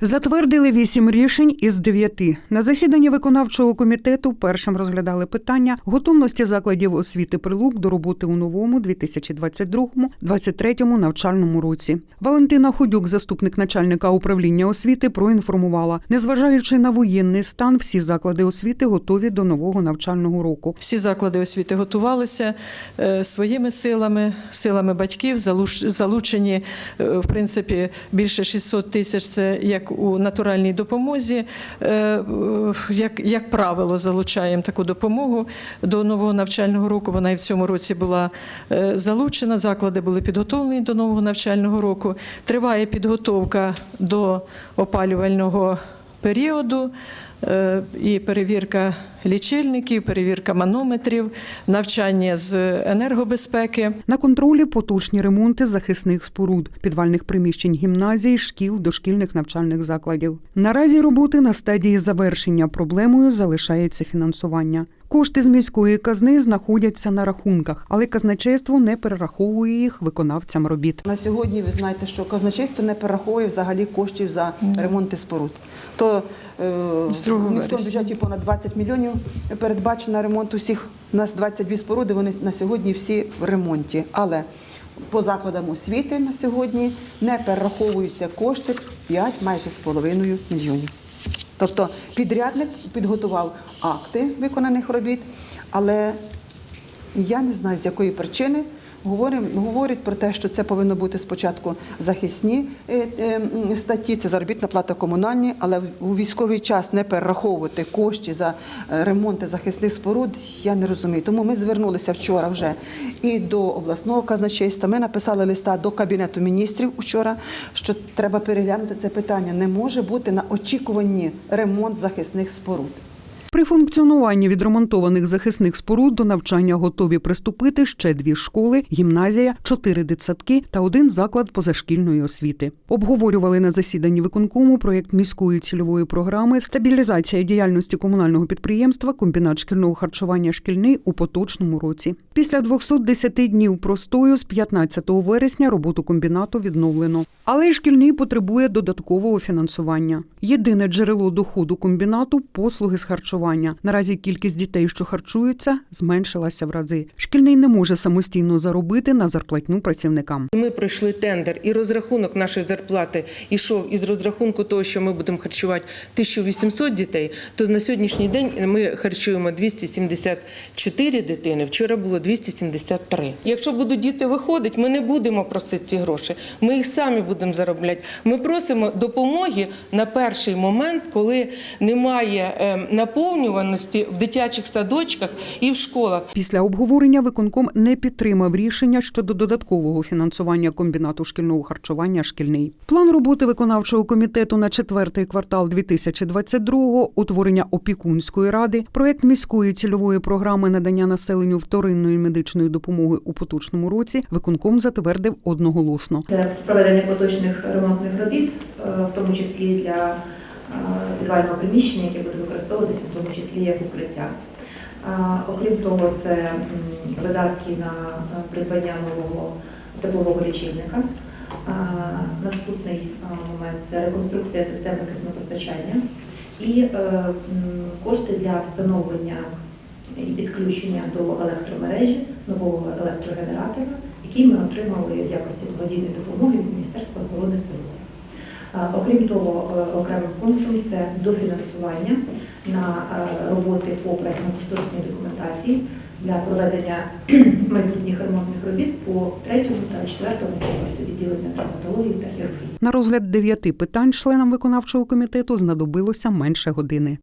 Затвердили вісім рішень із дев'яти. На засіданні виконавчого комітету першим розглядали питання готовності закладів освіти прилук до роботи у новому 2022-2023 навчальному році. Валентина Ходюк, заступник начальника управління освіти, проінформувала, незважаючи на воєнний стан, всі заклади освіти готові до нового навчального року. Всі заклади освіти готувалися е, своїми силами, силами батьків, залуч- залучені е, в принципі більше 600 тисяч. Це як у натуральній допомозі. Е, Як, як правило, залучаємо таку допомогу до нового навчального року. Вона і в цьому році була е, залучена. Заклади були підготовлені до нового навчального року. Триває підготовка до опалювального періоду. Е, І перевірка лічильників, перевірка манометрів, навчання з енергобезпеки. На контролі поточні ремонти захисних споруд, підвальних приміщень гімназій, шкіл, дошкільних навчальних закладів. Наразі роботи на стадії завершення проблемою залишається фінансування. Кошти з міської казни знаходяться на рахунках, але казначейство не перераховує їх виконавцям робіт. На сьогодні ви знаєте, що казначейство не перераховує взагалі коштів за ремонти споруд. То е, в міському бюджеті понад 20 мільйонів передбачено ремонт усіх. У нас 22 споруди, вони на сьогодні всі в ремонті. Але по закладам освіти на сьогодні не перераховуються кошти 5 майже з половиною мільйонів. Тобто підрядник підготував акти виконаних робіт, але я не знаю, з якої причини. Говорять про те, що це повинно бути спочатку захисні е, е, статті, це заробітна плата комунальні, але у військовий час не перераховувати кошти за е, ремонти захисних споруд, я не розумію. Тому ми звернулися вчора вже і до обласного казначейства. Ми написали листа до Кабінету міністрів вчора, що треба переглянути це питання. Не може бути на очікуванні ремонт захисних споруд. При функціонуванні відремонтованих захисних споруд до навчання готові приступити ще дві школи, гімназія, чотири дитсадки та один заклад позашкільної освіти. Обговорювали на засіданні виконкому проєкт міської цільової програми стабілізація діяльності комунального підприємства комбінат шкільного харчування шкільний у поточному році. Після 210 днів простою з 15 вересня роботу комбінату відновлено. Але й шкільний потребує додаткового фінансування. Єдине джерело доходу комбінату послуги з харчування. Наразі кількість дітей, що харчуються, зменшилася в рази. Шкільний не може самостійно заробити на зарплатню працівникам. Ми пройшли тендер, і розрахунок нашої зарплати йшов із розрахунку того, що ми будемо харчувати 1800 дітей. То на сьогоднішній день ми харчуємо 274 дитини. Вчора було 273. Якщо будуть діти виходити, ми не будемо просити ці гроші. Ми їх самі будемо заробляти. Ми просимо допомоги на перший момент, коли немає е, наповнюваності в дитячих садочках і в школах. Після обговорення виконком не підтримав рішення щодо додаткового фінансування комбінату шкільного харчування шкільний. План роботи виконавчого комітету на четвертий квартал 2022-го, утворення опікунської ради, проект міської цільової програми надання населенню вторинної медичної допомоги у поточному році виконком затвердив одноголосно. Це проведення поточних ремонтних робіт, е, в тому числі для е, підвального приміщення, яке буде використовуватися, в тому числі як укриття. Окрім того, це видатки на е, придбання нового теплового лічильника. Наступний момент це реконструкція системи киснопостачання і е, кошти для встановлення і підключення до електромережі нового електрогенератора, який ми отримали в якості благодійної допомоги від Міністерства охорони здоров'я. А, Окрім того, е, окремим пунктом це дофінансування на е, роботи по проектно-кошторисній документації для проведення майбутніх ремонтних робіт по третьому та четвертому поверсі відділення травматології та хірургії. На розгляд дев'яти питань членам виконавчого комітету знадобилося менше години.